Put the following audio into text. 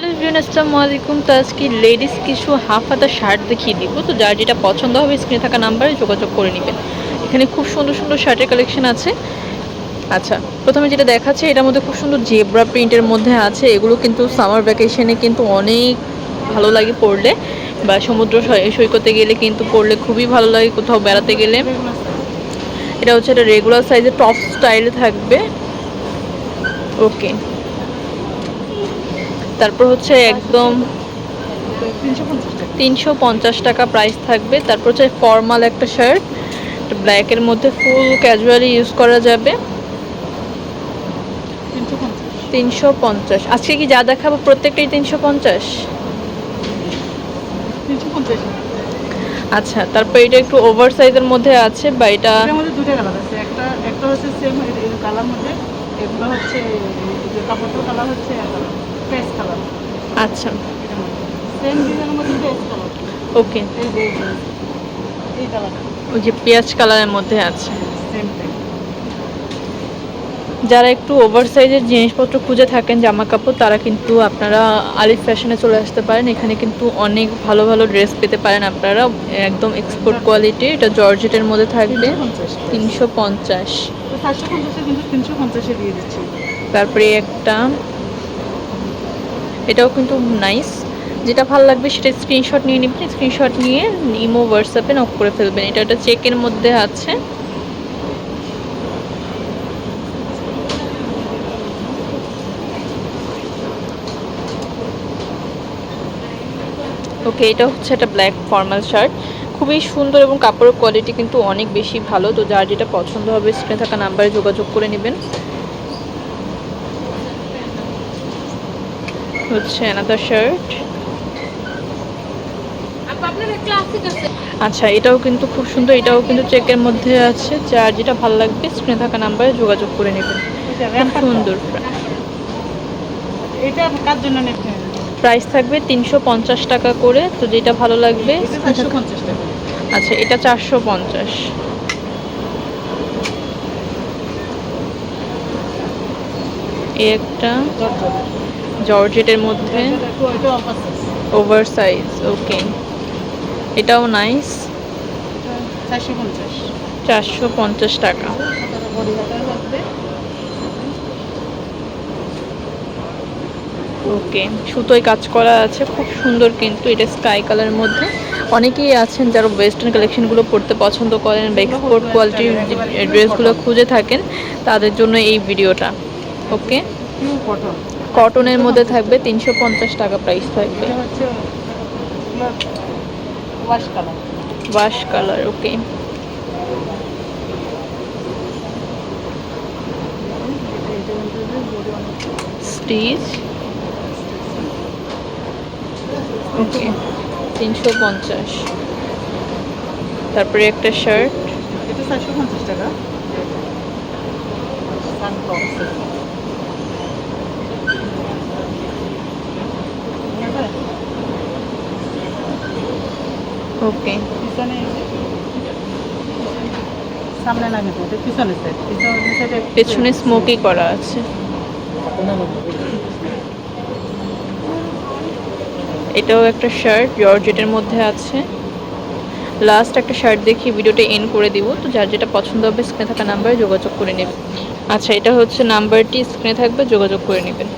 Hello ভিউন আসসালামু আলাইকুম। তো আজকে লেডিস কিছু হাফ হাতা শার্ট দেখিয়ে দিব। তো যার যেটা পছন্দ হবে স্ক্রিনে থাকা নাম্বারে যোগাযোগ করে নেবেন। এখানে খুব সুন্দর সুন্দর শার্টের কালেকশন আছে। আচ্ছা প্রথমে যেটা দেখাচ্ছে, এটার মধ্যে খুব সুন্দর জেব্রা প্রিন্টের মধ্যে আছে। এগুলো কিন্তু সামার ভ্যাকেশনে কিন্তু অনেক ভালো লাগে পড়লে বা সমুদ্র সৈকতে গেলে কিন্তু পড়লে খুবই ভালো লাগে। কোথাও বেড়াতে গেলে। এটা হচ্ছে একটা রেগুলার সাইজের টপ স্টাইলে থাকবে। ওকে তারপর হচ্ছে একদম তিনশো পঞ্চাশ টাকা প্রাইস থাকবে। তারপর হচ্ছে ফর্মাল একটা শার্ট ব্ল্যাকের মধ্যে ফুল ক্যাজুয়ালি ইউজ করা যাবে। তিনশো পঞ্চাশ। আজকে কি যা দেখাবো প্রত্যেকটাই তিনশো পঞ্চাশ? আচ্ছা তারপর এটা একটু ওভার সাইজের মধ্যে আছে বা এটা দুটো কালার আছে। একটা একটা হচ্ছে সেম কালার মধ্যে এগুলো হচ্ছে কাপড়টার কালার হচ্ছে পেস্ট কালার আচ্ছা। সেম ডিজাইনের মধ্যে পেস্ট কালার ওকে এই ওই যে পেঁয়াজ কালারের মধ্যে আছে। যারা একটু ওভার সাইজের জিনিসপত্র খুঁজে থাকেন জামা কাপড় তারা কিন্তু আপনারা আলিফ ফ্যাশনে চলে আসতে পারেন। এখানে কিন্তু অনেক ভালো ভালো ড্রেস পেতে পারেন আপনারা। একদম এক্সপোর্ট কোয়ালিটি এটা জর্জেটের মধ্যে থাকবে। তিনশো পঞ্চাশ। তারপরে একটা এটাও কিন্তু নাইস যেটা ভালো লাগবে সেটা স্ক্রিনশট নিয়ে নেবেন স্ক্রিনশট নিয়ে ইমো হোয়াটসঅ্যাপে নক করে ফেলবেন। এটা একটা চেকের মধ্যে আছে। ওকে এটা হচ্ছে একটা ব্ল্যাক ফর্মাল শার্ট খুবই সুন্দর এবং কাপড়ের কোয়ালিটি কিন্তু অনেক বেশি ভালো। তো যার যেটা পছন্দ হবে স্ক্রিনে থাকা নাম্বারে যোগাযোগ করে নেবেন। হচ্ছে অ্যানাদার শার্ট আচ্ছা এটাও কিন্তু খুব সুন্দর এটাও কিন্তু চেকের মধ্যে আছে। যার যেটা ভালো লাগবে স্ক্রিনে থাকা নাম্বারে যোগাযোগ করে নেবেন। এটা সুন্দর। এটা কার জন্য প্রাইস থাকবে তিনশো পঞ্চাশ টাকা করে। তো যেটা ভালো লাগবে আচ্ছা এটা চারশো পঞ্চাশ। একটা। জর্জেটের মধ্যে? ওভার সাইজ ওকে এটাও নাইস চারশো পঞ্চাশ টাকা। ওকে সুতোয় কাজ করা আছে, খুব সুন্দর কিন্তু এটা স্কাই কালারের মধ্যে। অনেকেই আছেন যারা ওয়েস্টার্ন কালেকশনগুলো পড়তে পছন্দ করেন বা এক্সপোর্ট কোয়ালিটির ড্রেসগুলো খুঁজে থাকেন, তাদের জন্য এই ভিডিওটা ওকে কটনের মধ্যে থাকবে তিনশো পঞ্চাশ টাকা প্রাইস থাকবে। এটা wash colour wash colour okay stitch okay তিনশো পঞ্চাশ। তারপরে একটা শার্ট এটা চারশো পঞ্চাশ টাকা। ওকে। পিছনে সামনে না কিন্তু এটা পিছনে সাইড পিছনে সাইডে পেছনে স্মোকি করা আছে। এটাও একটা শার্ট জর্জেটের মধ্যে আছে। লাস্ট একটা শার্ট দেখিয়ে ভিডিওটা এন্ড করে দিব। তো যার যেটা পছন্দ হবে স্ক্রিনে থাকা নাম্বারে যোগাযোগ করে নেবেন আচ্ছা এটা হচ্ছে নাম্বারটি স্ক্রিনে থাকবে যোগাযোগ করে নেবেন।